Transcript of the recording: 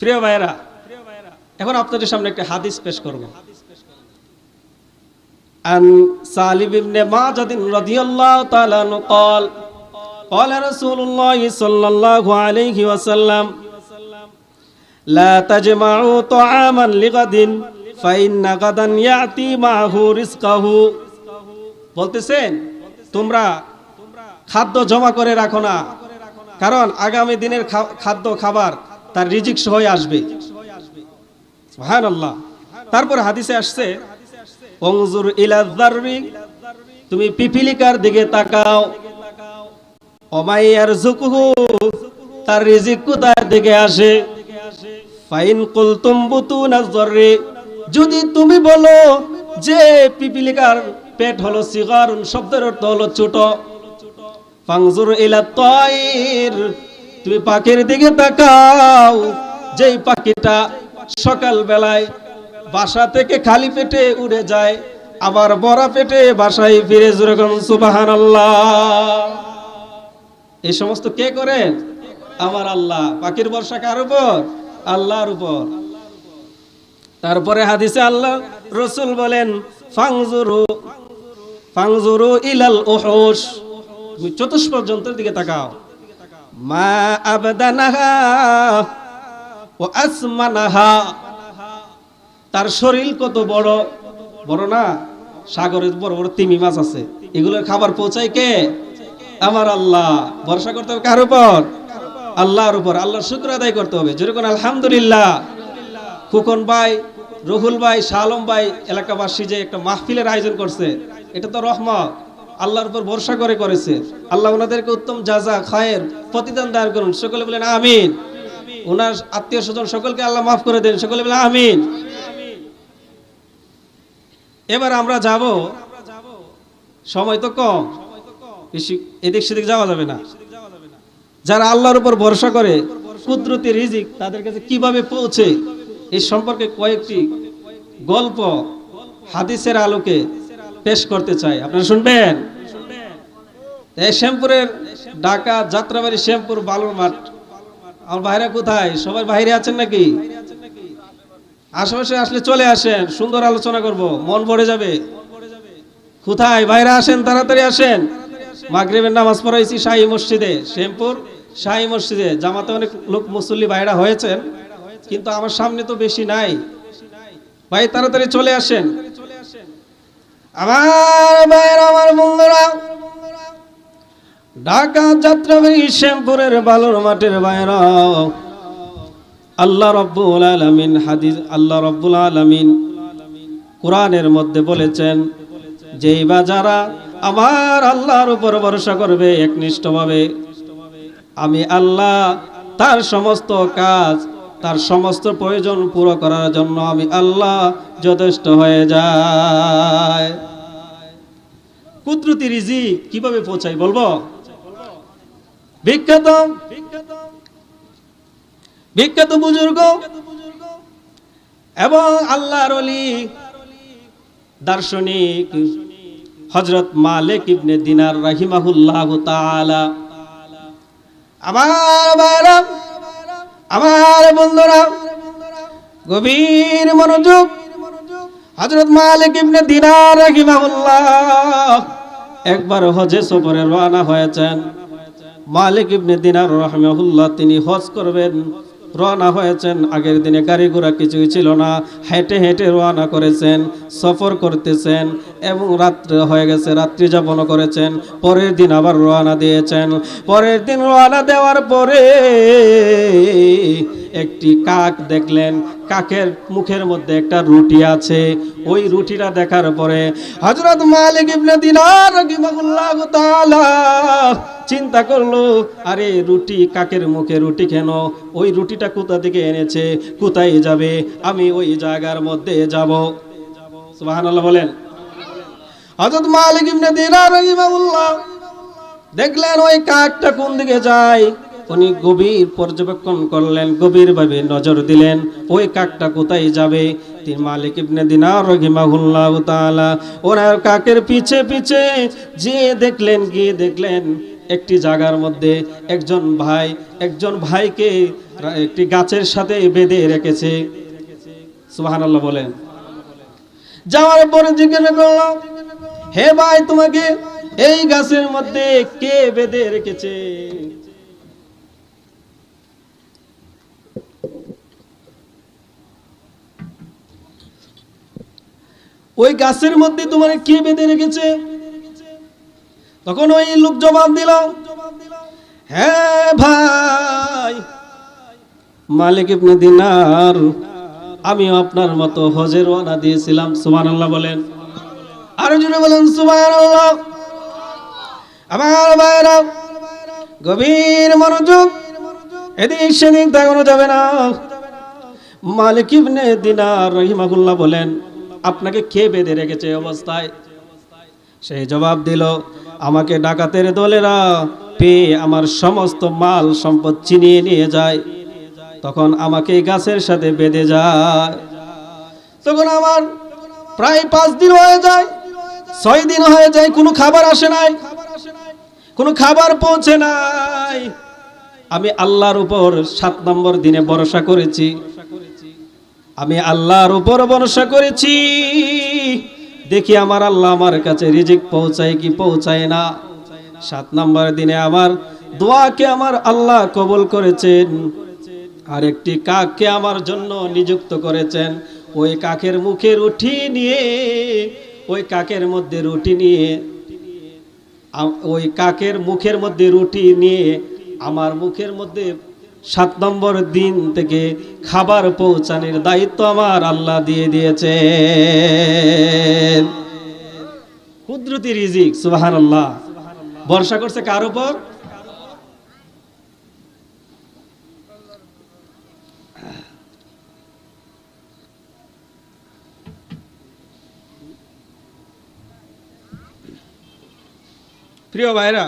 প্রিয় ভাইরা এখন আপনাদের সামনে একটা হাদিস পেশ করব عن سالم بن ماجد رضي الله تعالى عنه قال قال رسول الله صلى الله عليه وسلم لا تجمعوا طعاما لغد فإن غدا يأتي معه رزقه বলতেছেন তোমরা খাদ্য জমা করে রাখো না কারণ আগামী দিনের খা- খাদ্য খাবার তার রিজিক সহ আসবে। সুবহানাল্লাহ। তারপর হাদিসে আসছে তুমি পিপিলিকার দিকে তাকাও। অমাইয়ার তার রিজিক কোথার দিকে আসে? ফাইন কুলতুম বুতুনা যাররি, যদি তুমি বলো যে পিপিলিকার পেট হলো সিগারুন, শব্দের অর্থ হলো ছোট। ফাংজুর ইলা তাইর তুমি পাখির দিকে তাকাও, যেই পাখিটা সকাল বেলায় বাসা থেকে খালি পেটে উড়ে যায়, আবার বড়া পেটে বাসায় ফিরে যেরকম সুবাহান এই সমস্ত কে করেন? আমার আল্লাহ। পাখির বর্ষা কার উপর? আল্লাহর উপর। তারপরে হাদিসে আল্লাহ রসুল বলেন, ফাংজুরু ফাংজুরু ইলাল ওহস তুমি চতুষ্প যন্ত্রের দিকে তাকাও। মা আবদানাহা ও আসমানাহা। তার শরীর কত বড়? বড় না? সাগরের বড় বড় তিমি মাছ আছে। এগুলোর খাবার পৌঁছায় কে? আমার আল্লাহ। ভরসা করতে হবে কার উপর? আল্লাহর উপর। আল্লাহর শুক্র আদায় করতে হবে। যেরকম আলহামদুলিল্লাহ। খুকন ভাই, রহুল ভাই, শালম ভাই, এলাকাবাসী যে একটা মাহফিলের আয়োজন করছে, এটা তো রহমত। আল্লাহর উপর ভরসা করে করেছে। আল্লাহ ওনাদেরকে উত্তম যাজা খায়ের প্রতিদান দান করুন। সকলে বলেন আমিন। ওনার আত্মীয় স্বজন সকলকে আল্লাহ মাফ করে দেন। সকলে বলেন আমিন। এবার আমরা যাব। সময় তো কম। বেশি এদিক সেদিক যাওয়া যাবে না। যারা আল্লাহর উপর ভরসা করে, কুদরতি রিজিক তাদের কাছে কীভাবে পৌঁছে এই সম্পর্কে কয়েকটি গল্প হাদিসের আলোকে পেশ করতে চাই। আপনারা শুনবেন? এই শ্যামপুরের ঢাকা যাত্রাবাড়ি শ্যামপুর বালুর মাঠ আমার বাইরে কোথায়? সবাই বাইরে আছেন নাকি? আশেপাশে আসলে চলে আসেন, সুন্দর আলোচনা করব, মন ভরে যাবে। কোথায়? বাইরে আসেন, তাড়াতাড়ি আসেন। মাগরিবের নামাজ পড়াইছি শাহী মসজিদে, শ্যামপুর শাহী মসজিদে। জামাতে অনেক লোক মুসল্লি বাইরা হয়েছেন, কিন্তু আমার সামনে তো বেশি নাই। ভাই, তাড়াতাড়ি চলে আসেন। আমার ভাইয়ের, আমার বন্ধুরা ঢাকা যাত্রাবাড়ি শ্যামপুরের বালুর মাঠের বাইরা আল্লাহ রব্বুল আলামিন হাদিস, আল্লাহ রব্বুল আলামিন কোরআনের মধ্যে বলেছেন, যেই বা যারা আমার আল্লাহর উপর ভরসা করবে একনিষ্ঠভাবে, আমি আল্লাহ তার সমস্ত কাজ, তার সমস্ত প্রয়োজন পুরো করার জন্য আমি আল্লাহ যথেষ্ট হয়ে যায়। কুদরতি রিজি কীভাবে পৌঁছাই বলব? বিখ্যাত। বিখ্যাত বুজুর্গ। এবং আল্লাহর অলি দার্শনিক হজরত মালিক ইবনে দিনার রাহিমাহুল্লাহ তাআলা। আমার ভাইরা, আমার বন্ধুরা, গভীর মনোযোগ হজরত মালিক ইবনে দিনার রাহিমাহুল্লাহ একবার হজে সফরে রওনা হয়েছেন। মালিক ইবনে দিনার রহমাহুল্লাহ তিনি হজ করবেন। রওনা হয়েছেন। আগের দিনে গাড়ি ঘোড়া কিছুই ছিল না। হেঁটে হেঁটে রওনা করেছেন, সফর করতেছেন এবং রাত্রে হয়ে গেছে, রাত্রি যাপন করেছেন। পরের দিন আবার রওনা দিয়েছেন। পরের দিন রওনা দেওয়ার পরে একটি কাক দেখলেন। কাকের মুখের মধ্যে একটা রুটি আছে। ওই রুটিটা দেখার পরে হযরত মালিক ইবনে দিনার রাহিমাহুল্লাহ তাআলা চিন্তা করল, আরে রুটি কাকের মুখে রুটি কেন? ওই রুটিটা কোথা থেকে এনেছে? কোথায় যাবে? আমি ওই জায়গার মধ্যে যাব। সুবহানাল্লাহ বলেন। হযরত মালিক ইবনে দিনার রাহিমাহুল্লাহ দেখলেন ওই কাকটা কোন দিকে যায়? উনি গভীর পর্যবেক্ষণ করলেন, গভীরভাবে নজর দিলেন, ওই কাকটা কোথায় যাবে? তিনি মালিক ইবনে দিনার রহিমাহুল্লাহ তাআলা, ওনার কাকের পিছে পিছে যে দেখলেন, গিয়ে দেখলেন একটি জায়গার মধ্যে একজন ভাই, একজন ভাইকে একটি গাছের সাথে বেঁধে রেখেছে। সুবহানাল্লাহ বলেন। যাওয়ার পরে জিজ্ঞাসা করলাম হে ভাই, তোমাকে এই গাছের মধ্যে কে বেঁধে রেখেছে? ওই গাছের মধ্যে তোমার কে বেঁধে রেখেছে? তখন ওই লোক জবাব দিল হ্যাঁ ভাই, মালিক ইবনে দিনার আমি আপনার মতো হজের ওয়ানা দিয়েছিলাম। সুবহানাল্লাহ বলেন। আরও জুড়ে বলেন, সুবহানাল্লাহ। আমার ভাইরা গভীর মনোযোগ, এদিক সেদিক তাকানো যাবে না। মালিক ইবনে দিনার রহিমাহুল্লাহ বলেন আপনাকে কে বেঁধে রেখেছে অবস্থায়? সেই জবাব দিল, আমাকে ডাকাতের দলেরা পেয়ে আমার সমস্ত মাল সম্পদ চিনিয়ে নিয়ে যায়। তখন আমাকে গাছের সাথে বেঁধে যায়। তখন আমার প্রায় পাঁচ দিন হয়ে যায়, ছয় দিন হয়ে যায়, কোনো খাবার আসে নাই, কোনো খাবার পৌঁছে নাই। আমি আল্লাহর উপর সাত নম্বর দিনে ভরসা করেছি। আমি আল্লাহর উপর ভরসা করেছি। দেখি আমার আল্লাহ আমার কাছে রিজিক পৌঁছায় কি পৌঁছায় না। সাত নম্বর দিনে আমার দোয়াকে আমার আল্লাহ কবল করেছেন। আর একটি কাককে আমার জন্য নিযুক্ত করেছেন। ওই কাকের মুখে রুটি নিয়ে, ওই কাকের মধ্যে রুটি নিয়ে ওই কাকের মুখের মধ্যে রুটি নিয়ে, আমার মুখের মধ্যে সাত নম্বর দিন থেকে খাবার পৌঁছানোর দায়িত্ব আমার আল্লাহ দিয়ে দিয়েছে কুদরতি রিজিক সুবাহান আল্লাহ বর্ষা করছে কার উপর? প্রিয় ভাইরা